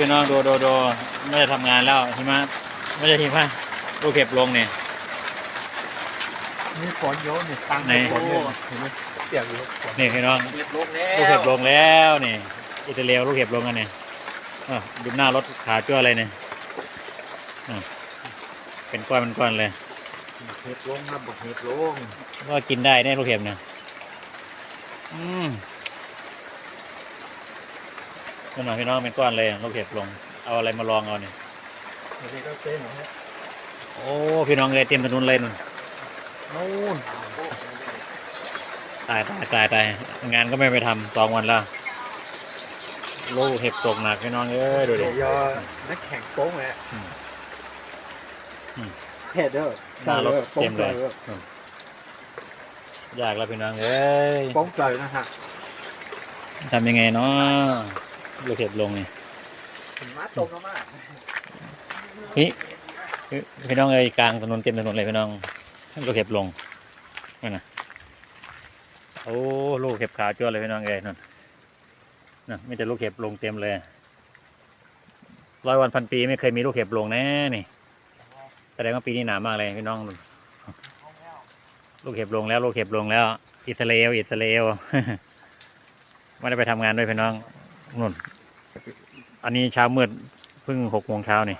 พี่น้องดูดูดูไม่ได้ทำงานแล้วหิมะไม่ได้หิมะลูกเห็บลงเนี่ยมีฝนเยอะนี่ตังไหนฝนเลยเห็นไหมเปียกอยู่ฝนนี่พี่น้องเรียบร้อยแล้ลูกเห็วบลงแล้วนี่อิตาเลียลูกเห็บลงกันเนี่ยอะดูหน้ารถขาจ้วอะไรเนี่ยอะเป็นก้อนเป็นก้อนเลยเห็ดลงนะบอกเห็ดลงก็กินได้เนี่ยลูกเห็บเนี่ยอืม นี่หน่อยพี่น้องเป็นก้อนเลยลูกเห็บลง เอาอะไรมาลองเอาเนี่ยเดี๋ยวนี้ก็เต้นเหรอฮะโอ้พี่น้องเลยเตรียมถนนเลยนู่นนู่นตายตายตายตายงานก็ไม่ไปทำสองวันแล้วลูกเห็บตกหนักพี่น้องเอ้ยดูดิเดี๋ยวยอนักแข่งโป้งเลยอืมอืมเห็ดเด้อหน้ารถโป้เต็งมใจเลยเด้อยากแล้วพี่น้องเอ้ยโป้งใจนะฮะทำยังไงเนาะ ลูกเห็บลงนี่หิมะตกแล้วมากพี่พี่น้องเอ้ยกลางถนนเต็มถนนเลยพี่น้องลูกเห็บลงนั่นนะโอ้ลูกเห็บขาวจ้วเลยพี่น้องเอ้ยนั่นนะไม่แต่ลูกเห็บลงเต็มเลยร้อยวันพันปีไม่เคยมีลูกเห็บลงแน่นี่แสดงว่าปีนี้หนามากเลยพี่น้องนู่นลูกเห็บลงแล้วลูกเห็บลงแล้ว อิสราเอลอิสราเอลไม่ได้ไปทำงานด้วยพี่น้อง นู่น อันนี้เช้ามืดเพิ่งหกโมงเช้านี่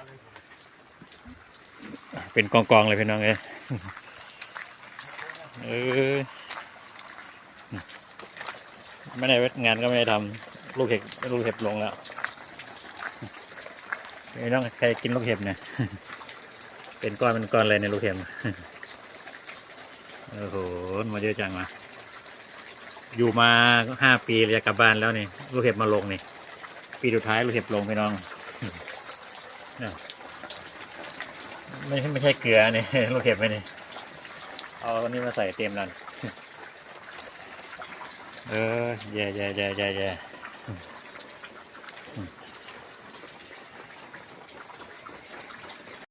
เป็นกองๆเลยพี่น้องเอ้ยเออไม่ได้งานก็ไม่ได้ทำลูกเห็บลูกเห็บลงแล้วพี่น้องใครกินลูกเห็บเนี่ยเป็นก้อนเป็นก้อนเลยในลูกเห็บโอ้โหมาเยอะจังมา อยู่มาห้าปีจะกลับบ้านแล้วนี่ลูกเห็บมาลงนี่ ปีสุดท้ายลูกเห็บลงพี่น้องนี่ไม่ใช่ไม่ใช่เกลือนี่ลูกเห็บไม่นี่เอาอันนี้มาใส่เต็มนั่นเออแย่แย่แย่แย่แย่